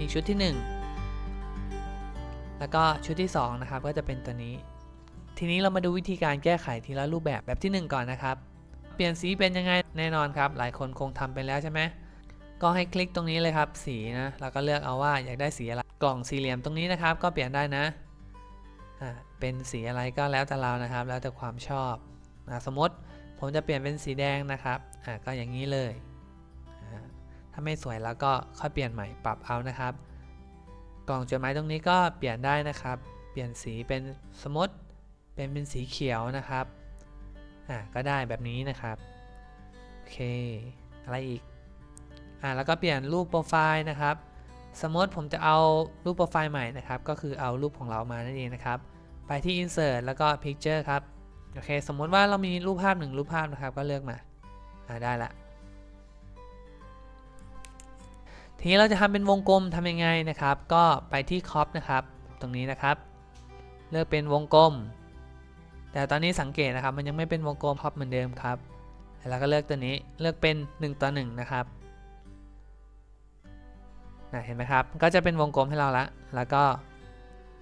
อีกชุดที่ 1 แล้วก็ชุดที่ 2 นะครับ ก็จะเป็นตัวนี้ ทีนี้เรามาดูวิธีการแก้ไขทีละรูปแบบแบบที่ 1 ก่อนนะครับ เปลี่ยนสีเป็นยังไงแน่นอนครับ หลายคนคงทำไปแล้วใช่ไหมก็ให้คลิกตรงนี้เลยครับ สีนะแล้วก็เลือกเอาว่าอยากได้สีอะไรกล่องสี่เหลี่ยมตรงนี้นะครับ ก็เปลี่ยนได้นะอ่าเป็นสีอะไรก็แล้วแต่เรานะครับ แล้วแต่ความชอบอ่าสมมติผมจะเปลี่ยนเป็นสีแดงนะครับอ่าก็อย่างนี้เลยาไม่สวยแล้วก็ค่อยเปลี่ยนใหม่ปรับเอานะครับ กล่องจดหมายตรงนี้ก็เปลี่ยนได้นะครับ เปลี่ยนสีเป็นสมมติเป็นเป็นสีเขียวนะครับอ่าก็ได้แบบนี้นะครับโอเค อะไรอีกอ่าแล้วก็เปลี่ยนรูปโปรไฟล์นะครับ สมมติผมจะเอารูปโปรไฟล์ใหม่นะครับ ก็คือเอารูปของเรามานั่นเองนะครับ ไปที่ insert แล้วก็ picture ครับโอเค สมมติว่าเรามีรูปภาพหนึ่งรูปภาพนะครับ ก็เลือกมาอ่าได้ละ ทีนี้เราจะทำเป็นวงกลมทำยังไงนะครับ ก็ไปที่ crop นะครับตรงนี้นะครับ เลือกเป็นวงกลม แต่ตอนนี้สังเกตนะครับ มันยังไม่เป็นวงกลม crop เหมือนเดิมครับแล้วก็เลือกตัวนี้เลือกเป็น 1 ต่อ 1 นะครับนะเห็นไหมครับ ก็จะเป็นวงกลมให้เราละ แล้วก็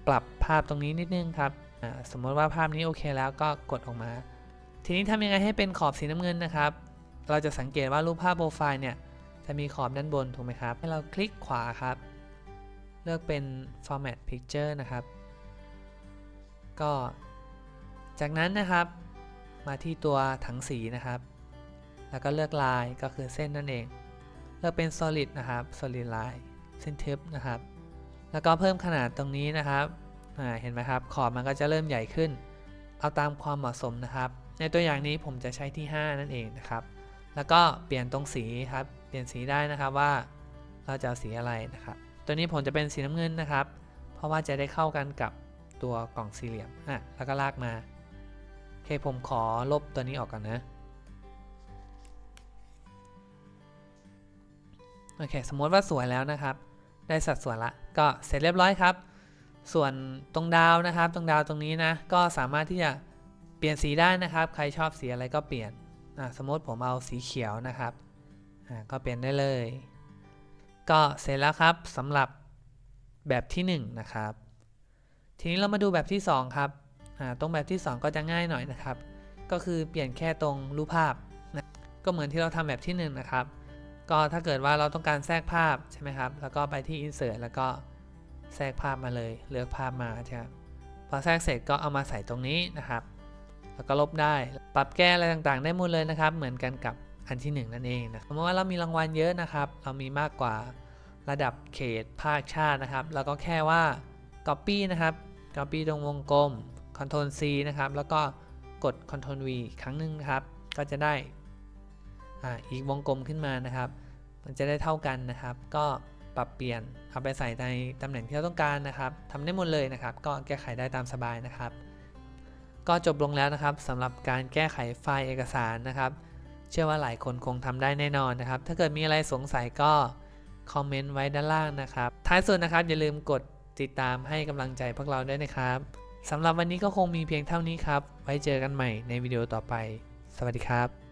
ปรับภาพตรงนี้นิดนึงครับ สมมติว่าภาพนี้โอเคแล้วก็กดออกมา ทีนี้ทำยังไงให้เป็นขอบสีน้ำเงินนะครับ เราจะสังเกตว่ารูปภาพโปรไฟล์เนี่ย จะมีขอบด้านบนถูกไหมครับ ให้เราคลิกขวาครับ เลือกเป็น format picture นะครับ ก็ จากนั้นนะครับ มาที่ตัวถังสีนะครับ แล้วก็เลือกลายก็คือเส้นนั่นเอง เลือกเป็น solid นะครับ solid line เส้นทึบนะครับ แล้วก็เพิ่มขนาดตรงนี้นะครับเห็นไหมครับ ขอบมันก็จะเริ่มใหญ่ขึ้น เอาตามความเหมาะสมนะครับ ในตัวอย่างนี้ผมจะใช้ที่ 5 นั่นเองนะครับ แล้วก็เปลี่ยนตรงสีครับ เปลี่ยนสีได้นะครับว่าเราจะเอาสีอะไรนะครับ ตัวนี้ผมจะเป็นสีน้ำเงินนะครับ เพราะว่าจะได้เข้ากันกับตัวกล่องสี่เหลี่ยมอะแล้วก็ลากมาโอเคผมขอลบตัวนี้ออกก่อนนะโอเคสมมติว่าสวยแล้วนะครับ ได้สัดส่วนละ ก็เสร็จเรียบร้อยครับ ส่วนตรงดาวนะครับ ตรงดาวตรงนี้นะก็สามารถที่จะเปลี่ยนสีได้นะครับ ใครชอบสีอะไรก็เปลี่ยนอะสมมติผมเอาสีเขียวนะครับ ก็เปลี่ยนได้เลย ก็เสร็จแล้วครับสำหรับแบบที่ 1 นะครับ ทีนี้เรามาดูแบบที่ 2 ครับตรงแบบที่ 2 ก็จะง่ายหน่อยนะครับ ก็คือเปลี่ยนแค่ตรงรูปภาพนะก็เหมือนที่เราทำแบบที่ 1 นะครับ ก็ถ้าเกิดว่าเราต้องการแทรกภาพใช่ไหมครับ แล้วก็ไปที่ insert แล้วก็แทรกภาพมาเลย เลือกภาพมาใช่ครับพอแทรกเสร็จก็เอามาใส่ตรงนี้นะครับ แล้วก็ลบได้ ปรับแก้อะไรต่างๆ ได้หมดเลยนะครับ เหมือนกันกับ อันที่ 1 นั่นเองนะสมมติว่าเรามีรางวัลเยอะนะครับ เรามีมากกว่าระดับเขตภาคชาตินะครับ แล้วก็แค่ว่า copy นะครับ copy ตรงวงกลม Ctrl C นะครับ แล้วก็กด Ctrl V ครั้งหนึ่งครับ ก็จะได้อ่าอีกวงกลมขึ้นมานะครับ มันจะได้เท่ากันนะครับ ก็ปรับเปลี่ยนเอาไปใส่ในตำแหน่งที่เราต้องการนะครับทำได้หมดเลยนะครับ ก็แก้ไขได้ตามสบายนะครับ ก็จบลงแล้วนะครับสำหรับการแก้ไขไฟล์เอกสารนะครับ เชื่อว่าหลายคนคงทำได้แน่นอนนะครับ ถ้าเกิดมีอะไรสงสัยก็คอมเมนต์ไว้ด้านล่างนะครับ ท้ายสุดนะครับอย่าลืมกดติดตามให้กำลังใจพวกเราด้วยนะครับสำหรับวันนี้ก็คงมีเพียงเท่านี้ครับ ไว้เจอกันใหม่ในวิดีโอต่อไป สวัสดีครับ